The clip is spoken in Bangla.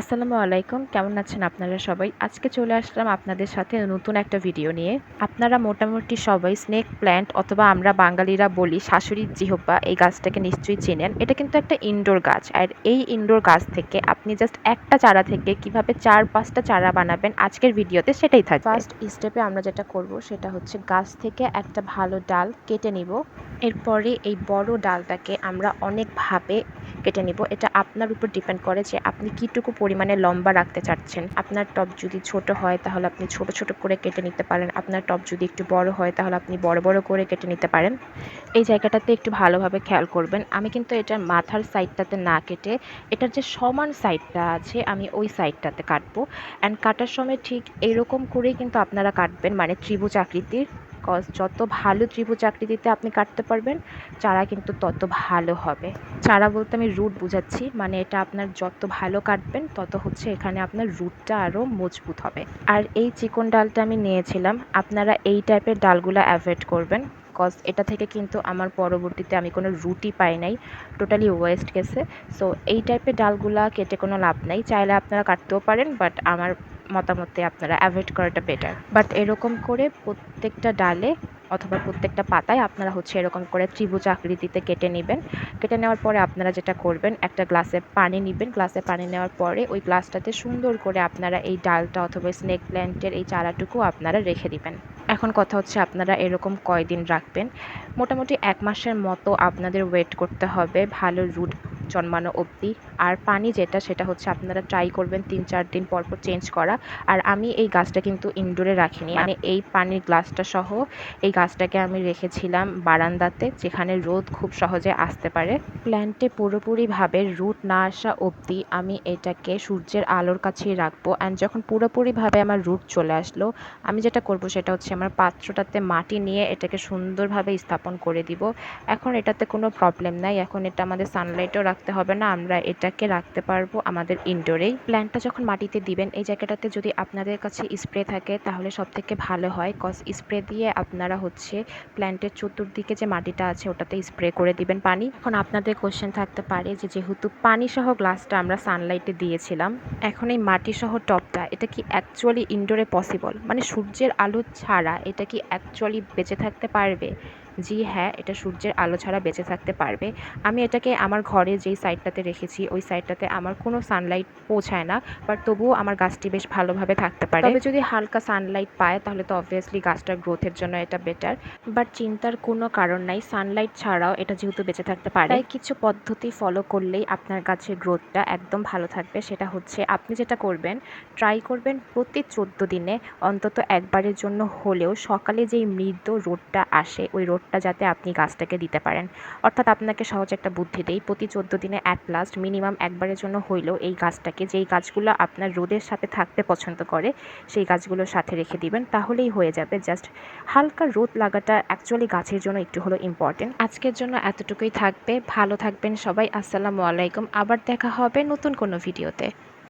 আসসালামু আলাইকুম, কেমন আছেন আপনারা সবাই? আজকে চলে আসলাম আপনাদের সাথে নতুন একটা ভিডিও নিয়ে। আপনারা মোটামুটি সবাই স্নেক প্ল্যান্ট অথবা আমরা বাঙালিরা বলি শাশুড়ির জিহব্বা এই গাছটাকে নিশ্চয়ই চেনেন। এটা কিন্তু একটা ইনডোর গাছ আর এই ইনডোর গাছ থেকে আপনি জাস্ট একটা চারা থেকে কীভাবে চার পাঁচটা চারা বানাবেন আজকের ভিডিওতে সেটাই থাকবে। ফার্স্ট স্টেপে আমরা যেটা করব সেটা হচ্ছে গাছ থেকে একটা ভালো ডাল কেটে নিব। এরপরে এই বড় ডালটাকে আমরা অনেকভাবে কেটে নিব। এটা আপনার উপর ডিপেন্ড করে যে আপনি কীটুকু পরিমাণে লম্বা রাখতে চাচ্ছেন। আপনার টব যদি ছোট হয়, তাহলে আপনি ছোট ছোট করে কেটে নিতে পারেন। আপনার টব যদি একটু বড় হয়, তাহলে আপনি বড় বড় করে কেটে নিতে পারেন। এই জায়গাটাতে একটু ভালোভাবে খেয়াল করবেন। আমি কিন্তু এটার মাথার সাইডটাতে না কেটে এটার যে সমান সাইডটা আছে, আমি ওই সাইডটাতে কাটবো। অ্যান্ড কাটার সময় ঠিক এরকম করেই কিন্তু আপনারা কাটবেন মানে ত্রিভুজ আকৃতির। কজ যত ভালো ত্রিভুজ আকৃতিতে আপনি কাটতে পারবেন, চারা কিন্তু তত ভালো হবে। চারা বলতে আমি রুট বুঝাচ্ছি মানে এটা আপনার যত ভালো কাটবেন, তত হচ্ছে এখানে আপনার রুটটা আরও মজবুত হবে। আর এই চিকন ডালটা আমি নিয়েছিলাম, আপনারা এই টাইপের ডালগুলো অ্যাভয়েড করবেন কজ এটা থেকে কিন্তু আমার পরবর্তীতে আমি কোনো রুটি পাই নাই টোটালি ওয়েস্ট গেছে। সো এই টাইপের ডালগুলা কেটে কোনো লাভ নাই, চাইলে আপনারা কাটতেও পারেন বাট আমার মতামতে আপনারা অ্যাভয়েড করাটা বেটার বাট এরকম করে প্রত্যেকটা ডালে অথবা প্রত্যেকটা পাতায় আপনারা হচ্ছে এরকম করে ত্রিভুজ আকৃতিতে কেটে নেবেন। কেটে নেওয়ার পরে আপনারা যেটা করবেন, একটা গ্লাসে পানি নেবেন। গ্লাসে পানি নেওয়ার পরে ওই গ্লাসটাতে সুন্দর করে আপনারা এই ডালটা অথবা স্নেক প্ল্যান্টের এই চারাটুকু আপনারা রেখে দিবেন। এখন কথা হচ্ছে আপনারা এরকম কয়দিন রাখবেন? মোটামুটি এক মাসের মতো আপনাদের ওয়েট করতে হবে। ভালো রুট জন্মানো অবধি। আর পানি যেটা, সেটা হচ্ছে আপনারা ট্রাই করবেন তিন চার দিন পর পর চেঞ্জ করা। আর আমি এই গাছটা কিন্তু ইনডোরে রাখিনি। মানে এই পানির গ্লাসটা সহ এই গাছটাকে আমি রেখেছিলাম বারান্দাতে, যেখানে রোদ খুব সহজে আসতে পারে। প্ল্যান্টে পুরোপুরিভাবে রুট না আসা অবধি আমি এটাকে সূর্যের আলোর কাছেই রাখব। অ্যান্ড যখন পুরোপুরিভাবে আমার রুট চলে আসলো, আমি যেটা করব সেটা হচ্ছে আমার পাত্রটাতে মাটি নিয়ে এটাকে সুন্দরভাবে স্থাপন করে দিব। এখন এটাতে কোনো প্রবলেম নাই। এখন এটা আমাদের সানলাইটও রাখতে হবে না, আমরা এটাকে রাখতে পারব আমাদের ইনডোরেই প্ল্যান্টটা যখন মাটিতে দিবেন, এই জায়গাটাতে যদি আপনাদের কাছে স্প্রে থাকে, তাহলে সব থেকে ভালো হয় কজ স্প্রে দিয়ে আপনারা হচ্ছে প্ল্যান্টের চতুর্দিকে যে মাটিটা আছে, ওটাতে স্প্রে করে দিবেন পানি। এখন আপনাদের কোশ্চেন থাকতে পারে যে, যেহেতু পানি সহ গ্লাসটা আমরা সানলাইটে দিয়েছিলাম, এখন এই মাটি সহ টপটা এটা কি অ্যাকচুয়ালি ইনডোরে পসিবল মানে সূর্যের আলো ছাড়া এটা কি অ্যাকচুয়ালি বেঁচে থাকতে পারবে? জি হ্যাঁ এটা সূর্যের আলো ছাড়া বেঁচে থাকতে পারবে। আমি এটাকে আমার ঘরে যেই সাইডটাতে রেখেছি ওই সাইডটাতে আমার কোনো সানলাইট পৌঁছায় না বাট তবুও আমার গাছটি বেশ ভালোভাবে থাকতে পারে। তবে যদি হালকা সানলাইট পায় তাহলে তো অবভিয়াসলি গাছটার গ্রোথের জন্য এটা বেটার বাট চিন্তার কোনো কারণ নাই সানলাইট ছাড়াও এটা যেহেতু বেঁচে থাকতে পারে। তাই কিছু পদ্ধতি ফলো করলেই আপনার গাছের গ্রোথটা একদম ভালো থাকবে সেটা হচ্ছে আপনি যেটা করবেন ট্রাই করবেন প্রতি চোদ্দ দিনে অন্তত একবারের জন্য হলেও সকালে যেই মৃদু রোদটা আসে ওই রোদ সাপোর্টটা যাতে আপনি গাছটাকে দিতে পারেন। অর্থাৎ আপনাকে সহজ একটা বুদ্ধি দেই, প্রতি চোদ্দ দিনে অ্যাট লাস্ট মিনিমাম একবারের জন্য হইলেও এই গাছটাকে যেই গাছগুলো আপনার রোদের সাথে থাকতে পছন্দ করে, সেই গাছগুলোর সাথে রেখে দিবেন, তাহলেই হয়ে যাবে। জাস্ট হালকা রোদ লাগাটা অ্যাকচুয়ালি গাছের জন্য একটু হলো ইম্পর্টেন্ট আজকের জন্য এতটুকুই থাকবে। ভালো থাকবেন সবাই। আসসালামু আলাইকুম। আবার দেখা হবে নতুন কোনো ভিডিওতে